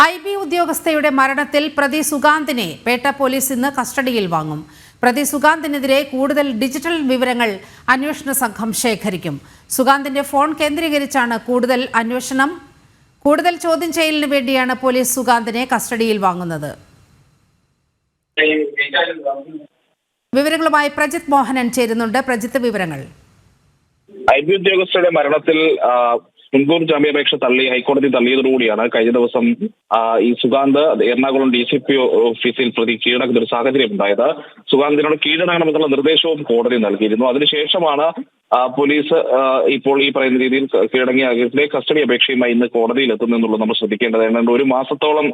I B ഉദ്യോഗസ്ഥയുടെ മരണത്തിൽ പ്രതി സുഗാന്തിനെ Pettah police ഇന്ന് കസ്റ്റഡിയിൽ വാങ്ങും. പ്രതി സുഗാന്തിനെതിരെ കൂടുതൽ ഡിജിറ്റൽ വിവരങ്ങൾ അന്വേഷണ സംഘം ശേഖരിക്കും. സുഗാന്തിന്റെ ഫോൺ കേന്ദ്രീകരിച്ചാണ് കൂടുതൽ അന്വേഷണം. കൂടുതൽ ചോദ്യം ചെയ്യലിന് വേണ്ടിയാണ് പോലീസ് സുഗാന്തിനെ കസ്റ്റഡിയിൽ വാങ്ങുന്നത്. വിവരങ്ങളുമായി പ്രജിത് മോഹനൻ ചേരുന്നുണ്ട്. പ്രജിത്ത് വിവരങ്ങൾ. ഐ ബി ഉദ്യോഗസ്ഥരുടെ മരണത്തിൽ മുൻകൂർ ജാമ്യാപേക്ഷ തള്ളി ഹൈക്കോടതി തള്ളിയതോടുകൂടിയാണ് കഴിഞ്ഞ ദിവസം ഈ Sugant Ernakulam D C P ഓഫീസിൽ പ്രതി കീഴടക്കുന്ന ഒരു സാഹചര്യം ഉണ്ടായത്. സുഗാന്തിനോട് കീഴടങ്ങണമെന്നുള്ള നിർദ്ദേശവും കോടതി നൽകിയിരുന്നു. അതിനുശേഷമാണ് പോലീസ് ഇപ്പോൾ ഈ പറയുന്ന രീതിയിൽ കീഴടങ്ങിയ കേസിലെ കസ്റ്റഡി അപേക്ഷയുമായി ഇന്ന് കോടതിയിൽ എത്തുന്നു എന്നുള്ളത് നമ്മൾ ശ്രദ്ധിക്കേണ്ടതാണ് ഒരു മാസത്തോളം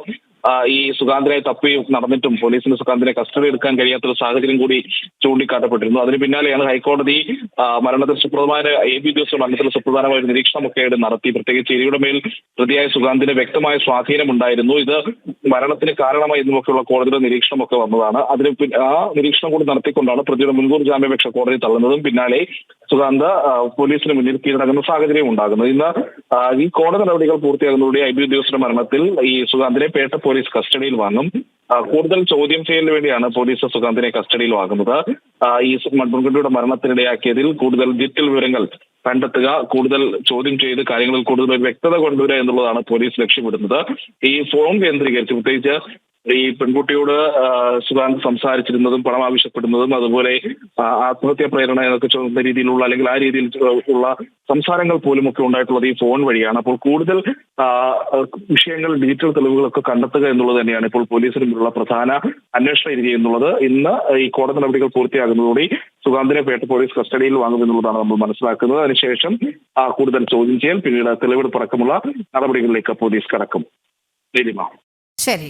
ഈ സുഗാന്തിനെ തപ്പി നടന്നിട്ടും പോലീസിന് സുഗാന്തിനെ കസ്റ്റഡി എടുക്കാൻ കഴിയാത്തൊരു സാഹചര്യം കൂടി ചൂണ്ടിക്കാട്ടപ്പെട്ടിരുന്നു. അതിന് പിന്നാലെയാണ് ഹൈക്കോടതി മരണത്തിൽ സുപ്രധാന എ ബി ദിവസം മരണത്തിൽ സുപ്രധാനമായ ഒരു നിരീക്ഷണമൊക്കെ നടത്തി. പ്രത്യേകിച്ച് ഇരിയുടെ മേൽ പ്രതിയായ സുഗാന്തിന് വ്യക്തമായ സ്വാധീനം ഉണ്ടായിരുന്നു. ഇത് മരണത്തിന് കാരണമായി എന്നുമൊക്കെയുള്ള കോടതിയുടെ നിരീക്ഷണമൊക്കെ വന്നതാണ്. അതിന് ആ നിരീക്ഷണം കൂടി നടത്തിക്കൊണ്ടാണ് പ്രതിയുടെ മുൻകൂർ ജാമ്യാപേക്ഷ കോടതി തള്ളുന്നതും. പിന്നാലെ സുഗാന്ത് ആ, പോലീസിന് മുന്നിൽ കീഴടങ്ങുന്ന സാഹചര്യം ഉണ്ടാകുന്നത് ഇന്ന് ഈ കോടതി നടപടികൾ പൂർത്തിയാകുന്നതോടെ ഐ ബി ഉദ്യോഗസ്ഥരുടെ മരണത്തിൽ ഈ സുഗാന്തിനെ പേട്ട പോലീസ് കസ്റ്റഡിയിൽ വാങ്ങും. കൂടുതൽ ചോദ്യം ചെയ്യലിന് വേണ്ടിയാണ് പോലീസ് സുഗാന്തിനെ കസ്റ്റഡിയിൽ വാങ്ങുന്നത്. ഈ പെൺകുട്ടിയുടെ മരണത്തിനിടയാക്കിയതിൽ കൂടുതൽ ഡിജിറ്റൽ വിവരങ്ങൾ കണ്ടെത്തുക കൂടുതൽ ചോദ്യം ചെയ്ത് കാര്യങ്ങളിൽ കൂടുതൽ വ്യക്തത കൊണ്ടുവരിക എന്നുള്ളതാണ് പോലീസ് ലക്ഷ്യമിടുന്നത്. ഈ ഫോൺ കേന്ദ്രീകരിച്ച് പ്രത്യേകിച്ച് ഈ പെൺകുട്ടിയോട് സുധാകരൻ സംസാരിച്ചിരുന്നതും പണം ആവശ്യപ്പെടുന്നതും അതുപോലെ ആത്മഹത്യാ പ്രേരണ എന്നൊക്കെ ചോദിക്കുന്ന രീതിയിലുള്ള അല്ലെങ്കിൽ ആ രീതിയിൽ ഉള്ള സംസാരങ്ങൾ പോലും ഒക്കെ ഉണ്ടായിട്ടുള്ളത് ഈ ഫോൺ വഴിയാണ്. അപ്പോൾ കൂടുതൽ വിഷയങ്ങൾ ഡിജിറ്റൽ തെളിവുകളൊക്കെ കണ്ടെത്തുക എന്നുള്ളത് തന്നെയാണ് ഇപ്പോൾ പോലീസിന് മുന്നിലുള്ള പ്രധാന അന്വേഷണ രീതി എന്നുള്ളത്. ഇന്ന് ഈ കോടതി നടപടികൾ പൂർത്തിയാകുന്നതോടെ സുഗാന്തിനെ പേട്ട പോലീസ് കസ്റ്റഡിയിൽ വാങ്ങുമെന്നുള്ളതാണ് നമ്മൾ മനസ്സിലാക്കുന്നത്. അതിനുശേഷം കൂടുതൽ ചോദ്യം ചെയ്യൽ പിന്നീട് തെളിവെടുപ്പ് അടക്കമുള്ള നടപടികളിലേക്ക് പോലീസ് കടക്കും. ശരി.